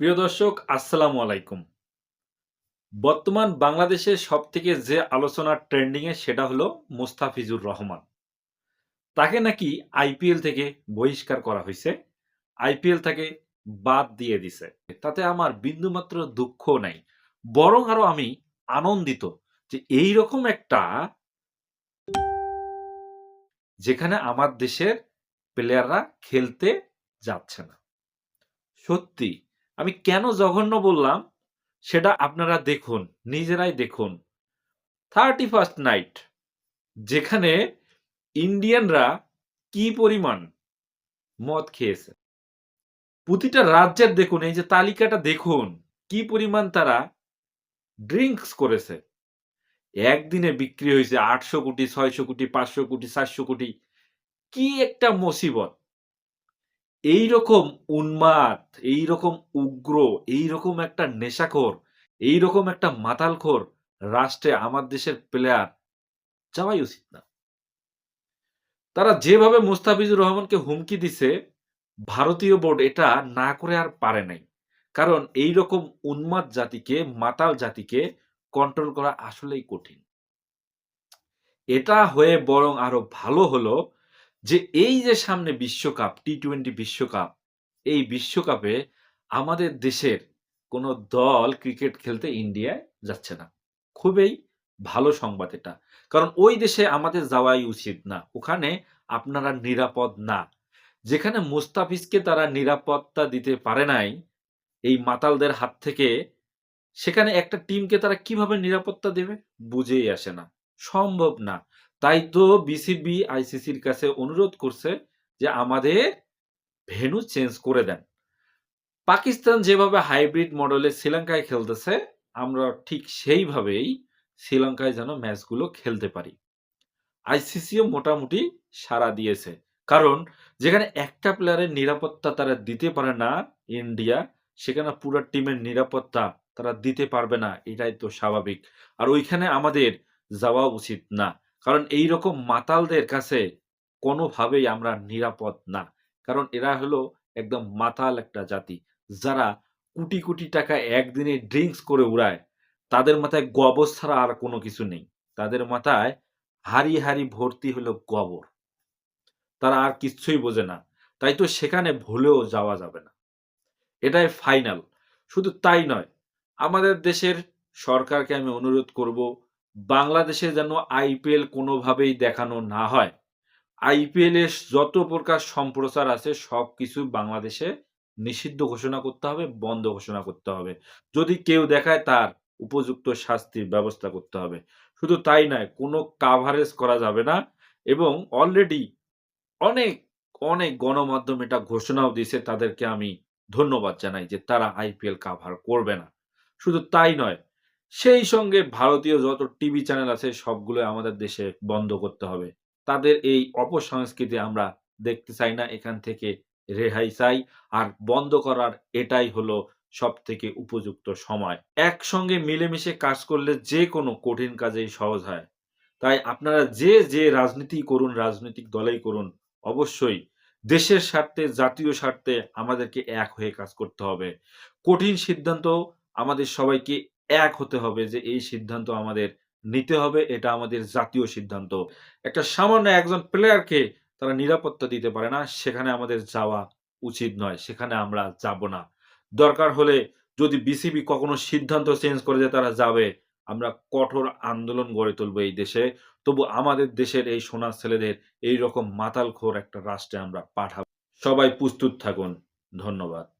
প্রিয় দর্শক, আসসালামু আলাইকুম। বর্তমান বাংলাদেশের সব থেকে যে আলোচনা ট্রেন্ডিংয়ে সেটা হলো মুস্তাফিজুর রহমান। তাকে নাকি আইপিএল থেকে বহিষ্কার করা হয়েছে। আইপিএল থেকে বাদ দিয়ে দিছে। তাতে আমার বিন্দুমাত্র দুঃখ নাই। বরং আরও আমি আনন্দিত যে এই রকম একটা যেখানে আমার দেশের প্লেয়াররা খেলতে যাচ্ছে না। সত্যি আমি কেন জঘন্য বললাম? সেটা আপনারা দেখুন, নিজেরাই দেখুন। থার্টি ফার্স্ট নাইট যেখানে ইন্ডিয়ানরা কি পরিমাণ মদ খেয়েছে? প্রতিটা রাজ্যের দেখুন, এই যে তালিকাটা দেখুন, কি পরিমাণ তারা ড্রিঙ্কস করেছে। একদিনে বিক্রি হয়েছে আটশো কোটি, ছয়শো কোটি, পাঁচশো কোটি চারশো কোটি। কি একটা মুসিবত। এই রকম উন্মাদ এই রকম উগ্র এই রকম একটা নেশাখোর এই রকম একটা মাতালখোর রাষ্ট্রে আমার দেশের প্লেয়ার যাওয়াই উচিত না। তারা যেভাবে মুস্তাফিজুর রহমানকে হুমকি দিছে, ভারতীয় বোর্ড এটা না করে আর পারে নাই। কারণ এই রকম উন্মাদ জাতিকে, মাতাল জাতিকে কন্ট্রোল করা আসলেই কঠিন। এটা হয়ে বরং আরও ভালো হলো যে এই যে সামনে বিশ্বকাপ টি টোয়েন্টি বিশ্বকাপ, এই বিশ্বকাপে আমাদের দেশের কোনো দল ক্রিকেট খেলতে ইন্ডিয়ায় যাচ্ছে না। খুবই ভালো সংবাদ এটা। কারণ ওই দেশে আমাদের যাওয়াই উচিত না। ওখানে আপনারা নিরাপদ না। যেখানে মুস্তাফিজকে তারা নিরাপত্তা দিতে পারে নাই, এই মাতালদের হাত থেকে, সেখানে একটা টিমকে তারা কীভাবে নিরাপত্তা দেবে? বুঝেই আসে না। সম্ভব না। তাই তো বিসিবি আইসিসির কাছে অনুরোধ করছে যে আমাদের ভেন্যু চেঞ্জ করে দেন। পাকিস্তান যেভাবে হাইব্রিড মডেলে শ্রীলঙ্কায় খেলতেছে, আমরা ঠিক সেইভাবেই শ্রীলঙ্কায় যেন ম্যাচগুলো খেলতে পারি। আইসিসিও মোটামুটি সাড়া দিয়েছে। কারণ যেখানে একটা প্লেয়ারের নিরাপত্তা তারা দিতে পারে না ইন্ডিয়া, সেখানে পুরো টিমের নিরাপত্তা তারা দিতে পারবে না, এটাই তো স্বাভাবিক। আর ওইখানে আমাদের যাওয়া উচিত না। কারণ এই রকম মাতালদের কাছে কোনোভাবেই আমরা নিরাপদ না। কারণ এরা হলো একদম মাতাল একটা জাতি। যারা কোটি কোটি টাকা একদিনে ড্রিঙ্কস করে উড়ায়। তাদের মাথায় গবর ছাড়া আর কোনো কিছু নেই। তাদের মাথায় হারি হারি ভর্তি হলো গবর। তারা আর কিচ্ছুই বোঝে না। তাই তো সেখানে ভুলেও যাওয়া যাবে না। এটাই ফাইনাল। শুধু তাই নয়, আমাদের দেশের সরকারকে আমি অনুরোধ করব বাংলাদেশে যেন আইপিএল কোনোভাবেই দেখানো না হয়। আইপিএল এর যত প্রকার সম্প্রচার আছে, সব কিছু বাংলাদেশে নিষিদ্ধ ঘোষণা করতে হবে, বন্ধ ঘোষণা করতে হবে। যদি কেউ দেখায়, তার উপযুক্ত শাস্তির ব্যবস্থা করতে হবে। শুধু তাই নয়, কোনো কাভারেজ করা যাবে না এবং অলরেডি অনেক অনেক গণমাধ্যম এটা ঘোষণাও দিয়েছে, তাদেরকে আমি ধন্যবাদ জানাই যে তারা আইপিএল কাভার করবে না। শুধু তাই নয় সেই সঙ্গে ভারতীয় যত টিভি চ্যানেল আছে, সবগুলো আমাদের দেশে বন্ধ করতে হবে। তাদের এই অপসংস্কৃতি আমরা দেখতে চাই না, এখান থেকে রেহাই চাই। আর বন্ধ করার এটাই হলো সব থেকে উপযুক্ত সময়। একসঙ্গে মিলেমিশে কাজ করলে যে কোনো কঠিন কাজেই সহজ হয়। তাই আপনারা যে যে রাজনীতি করুন, রাজনৈতিক দলেই করুন, অবশ্যই দেশের স্বার্থে, জাতীয় স্বার্থে আমাদেরকে এক হয়ে কাজ করতে হবে। কঠিন সিদ্ধান্ত আমাদের সবাইকে এক হতে হবে যে, এই সিদ্ধান্ত আমাদের নিতে হবে, এটা আমাদের জাতীয় সিদ্ধান্ত। একটা সামান্য একজন প্লেয়ারকে তারা নিরাপত্তা দিতে পারে না, সেখানে আমাদের যাওয়া উচিত নয়, সেখানে আমরা যাব না। দরকার হলে যদি বিসিবি কখনো সিদ্ধান্ত চেঞ্জ করে যে, তারা যাবে, আমরা কঠোর আন্দোলন গড়ে তুলবো এই দেশে। তবু আমাদের দেশের এই সোনার ছেলেদের এই রকম মাতালখোর একটা রাষ্ট্রে আমরা পাঠাবো। সবাই প্রস্তুত থাকুন। ধন্যবাদ।